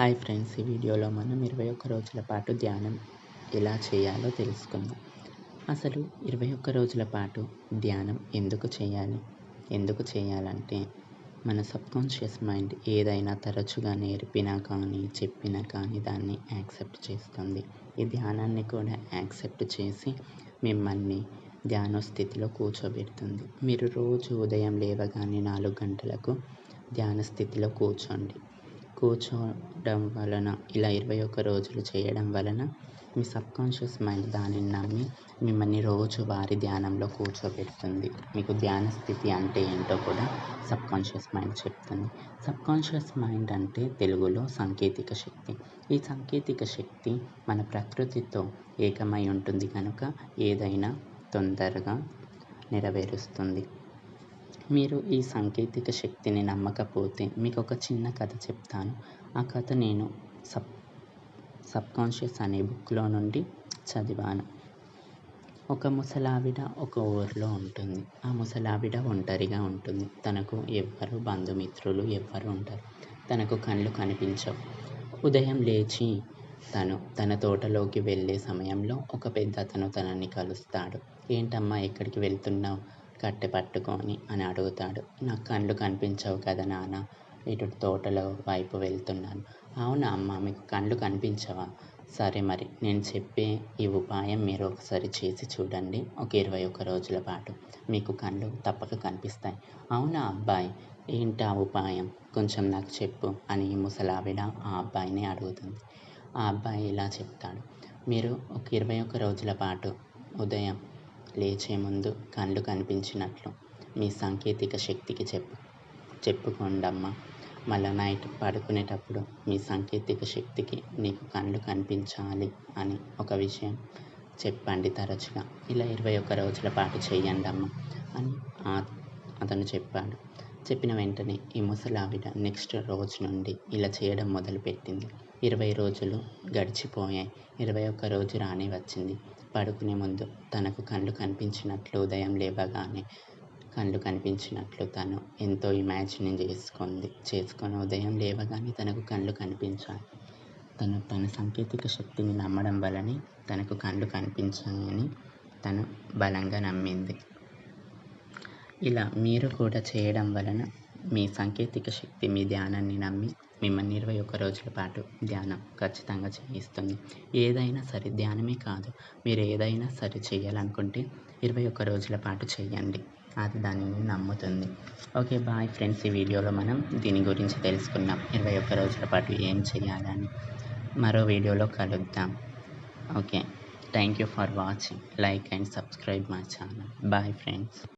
Hi friends ఈ వీడియోలో మనం ఇరవై ఒక్క రోజుల పాటు ధ్యానం ఎలా చేయాలో తెలుసుకుందాం. అసలు ఇరవై ఒక్క రోజుల పాటు ధ్యానం ఎందుకు చేయాలి? ఎందుకు చేయాలంటే మన సబ్కాన్షియస్ మైండ్ ఏదైనా తరచుగా నేర్పినా కానీ చెప్పినా కానీ దాన్ని యాక్సెప్ట్ చేస్తుంది. ఈ ధ్యానాన్ని కూడా యాక్సెప్ట్ చేసి మిమ్మల్ని ధ్యాన స్థితిలో కూర్చోబెడుతుంది. మీరు రోజు ఉదయం లేవగానే నాలుగు గంటలకు ధ్యాన స్థితిలో కూర్చోండి. కూర్చోవడం వలన ఇలా ఇరవై ఒక్క రోజులు చేయడం వలన మీ సబ్కాన్షియస్ మైండ్ దానిని నమ్మి మిమ్మల్ని రోజు వారి ధ్యానంలో కూర్చోబెడుతుంది. మీకు ధ్యాన స్థితి అంటే ఏంటో కూడా సబ్కాన్షియస్ మైండ్ చెప్తుంది. సబ్కాన్షియస్ మైండ్ అంటే తెలుగులో సాంకేతిక శక్తి. ఈ సాంకేతిక శక్తి మన ప్రకృతితో ఏకమై ఉంటుంది కనుక ఏదైనా తొందరగా నెరవేరుస్తుంది. మీరు ఈ సాంకేతిక శక్తిని నమ్మకపోతే మీకు ఒక చిన్న కథ చెప్తాను. ఆ కథ నేను సబ్ సబ్కాన్షియస్ అనే బుక్లో నుండి చదివాను. ఒక ముసలావిడ ఒక ఊరిలో ఉంటుంది. ఆ ముసలావిడ ఒంటరిగా ఉంటుంది. తనకు ఎవ్వరు బంధుమిత్రులు ఎవ్వరు ఉంటారు. తనకు కళ్ళు కనిపించవు. ఉదయం లేచి తను తన తోటలోకి వెళ్ళే సమయంలో ఒక పెద్ద అతను తనని కలుస్తాడు. ఏంటమ్మా ఎక్కడికి వెళ్తున్నావు? కట్టె పట్టుకొని అని అడుగుతాడు. నాకు కళ్ళు కనిపించవు కదా నాన్న ఇటు తోటలో వైపు వెళ్తున్నాను. అవునా అమ్మ మీకు కళ్ళు కనిపించవా? సరే మరి నేను చెప్పే ఈ ఉపాయం మీరు ఒకసారి చేసి చూడండి ఒక ఇరవై ఒక్క రోజుల పాటు. మీకు కళ్ళు తప్పక కనిపిస్తాయి. అవునా అబ్బాయి ఏంటి ఆ ఉపాయం? కొంచెం నాకు చెప్పు అని ముసలావిడ ఆ అబ్బాయిని అడుగుతుంది. ఆ అబ్బాయి ఇలా చెప్తాడు. మీరు ఒక ఇరవై ఒక్క రోజుల పాటు ఉదయం లేచే ముందు కళ్ళు కనిపించినట్లు మీ సాంకేతిక శక్తికి చెప్పు. చెప్పుకోండమ్మా మళ్ళా నైట్ పడుకునేటప్పుడు మీ సాంకేతిక శక్తికి నీకు కళ్ళు కనిపించాలి అని ఒక విషయం చెప్పండి తరచుగా. ఇలా ఇరవై ఒక్క రోజుల పాటు చేయండి అమ్మ అని అతను చెప్పాడు. చెప్పిన వెంటనే ఈ ముసలావిడ నెక్స్ట్ రోజు నుండి ఇలా చేయడం మొదలుపెట్టింది. ఇరవై రోజులు గడిచిపోయాయి. ఇరవై ఒక్క రోజు రానే వచ్చింది. పడుకునే ముందు తనకు కళ్ళు కనిపించినట్లు ఉదయం లేవగానే కళ్ళు కనిపించినట్లు తను ఎంతో ఇమాజిన్ చేసుకుంది. చేసుకొని ఉదయం లేవగానే తనకు కళ్ళు కనిపించాలి తను తన సాంకేతిక శక్తిని నమ్మడం వలనే తనకు కళ్ళు కనిపించాయని తను బలంగా నమ్మింది. ఇలా మీరు కూడా చేయడం వలన మీ సాంకేతిక శక్తి మీ ధ్యానాన్ని నమ్మి మిమ్మల్ని ఇరవై ఒక్క రోజుల పాటు ధ్యానం ఖచ్చితంగా చేయిస్తుంది. ఏదైనా సరే ధ్యానమే కాదు మీరు ఏదైనా సరే చేయాలనుకుంటే ఇరవై ఒక్క రోజుల పాటు చేయండి. అది దానిని నమ్ముతుంది. Okay bye friends. ఈ వీడియోలో మనం దీని గురించి తెలుసుకున్నాం ఇరవై ఒక్క రోజుల పాటు ఏం చేయాలని. మరో వీడియోలో కలుద్దాం. Okay thank you for watching. Like and subscribe my channel. Bye friends.